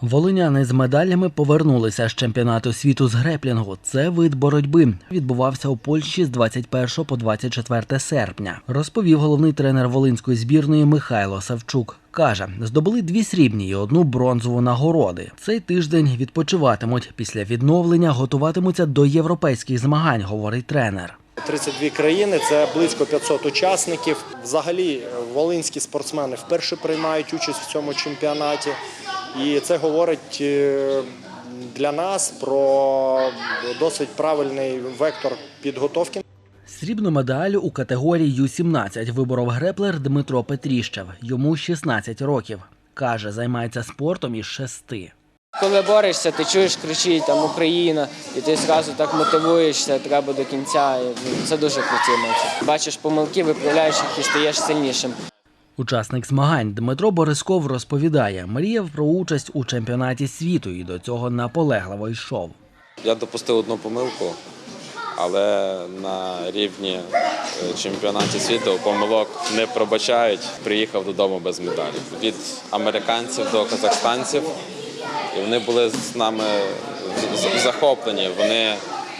Волиняни з медалями повернулися з чемпіонату світу з греплінгу. Це вид боротьби. Відбувався у Польщі з 21 по 24 серпня. Розповів головний тренер волинської збірної Михайло Савчук. Каже, здобули дві срібні і одну бронзову нагороди. Цей тиждень відпочиватимуть. Після відновлення готуватимуться до європейських змагань, говорить тренер. 32 країни, це близько 500 учасників. Взагалі, е, волинські спортсмени вперше приймають участь в цьому чемпіонаті. І це говорить е, для нас про досить правильний вектор підготовки. Срібну медаль у категорії Ю-17 виборов греплер Дмитро Петріщев. Йому 16 років. Каже, займається спортом із шести. Коли борешся, ти чуєш кричить там Україна, і ти одразу так мотивуєшся, треба до кінця. І, ну, Це дуже круті емоції. Бачиш помилки, виправляєш їх і стаєш сильнішим. Учасник змагань Дмитро Борисков розповідає, мріяв про участь у чемпіонаті світу і до цього наполегливо йшов. Я допустив одну помилку, але на рівні е, чемпіонаті світу помилок не пробачають. Приїхав додому без медалі. Від американців до казахстанців. І вони були з нами захоплені. Вони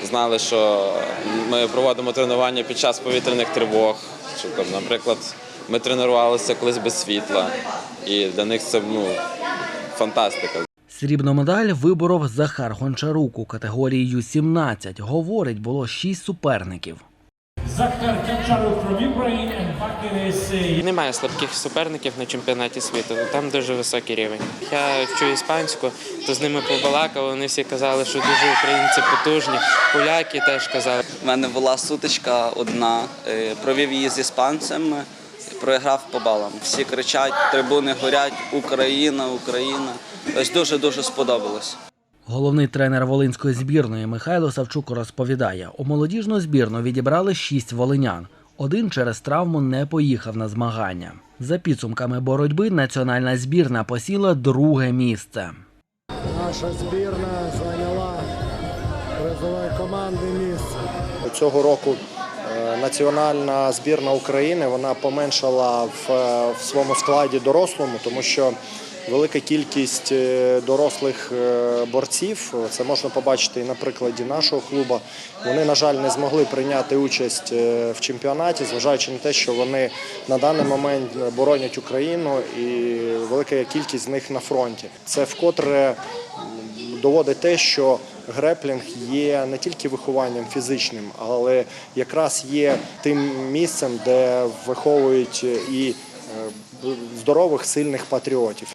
знали, що ми проводимо тренування під час повітряних тривог. Що там, наприклад, ми тренувалися колись без світла, і для них це ну, фантастика. Срібну медаль виборов Захар Гончарук у категорії Ю-17. Говорить, було шість суперників. From Ukraine and Немає слабких суперників на чемпіонаті світу. Там дуже високий рівень. Я вчу іспанську, то з ними побалакав. Вони всі казали, що дуже українці потужні. Поляки теж казали. У мене була сутичка одна, е, провів її з іспанцем, програв по балам. Всі кричать, трибуни горять, Україна, Україна. Ось дуже-дуже сподобалось. Головний тренер волинської збірної Михайло Савчук розповідає, у молодіжну збірну відібрали шість волинян. Один через травму не поїхав на змагання. За підсумками боротьби національна збірна посіла друге місце. Наша збірна зайняла призове командне місце. Цього року національна збірна України вона поменшала в, е, в своєму складі дорослому, тому що велика кількість е, дорослих е, борців, це можна побачити і на прикладі нашого клубу. Вони, на жаль, не змогли прийняти участь в чемпіонаті, зважаючи на те, що вони на даний момент боронять Україну і велика кількість з них на фронті. Це вкотре доводить те, що греплінг є не тільки вихованням фізичним, але якраз є тим місцем, де виховують і е, здорових, сильних патріотів.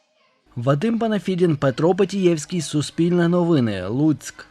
Вадим Панафідін, Петро Петієвський, Суспільне новини, Луцьк.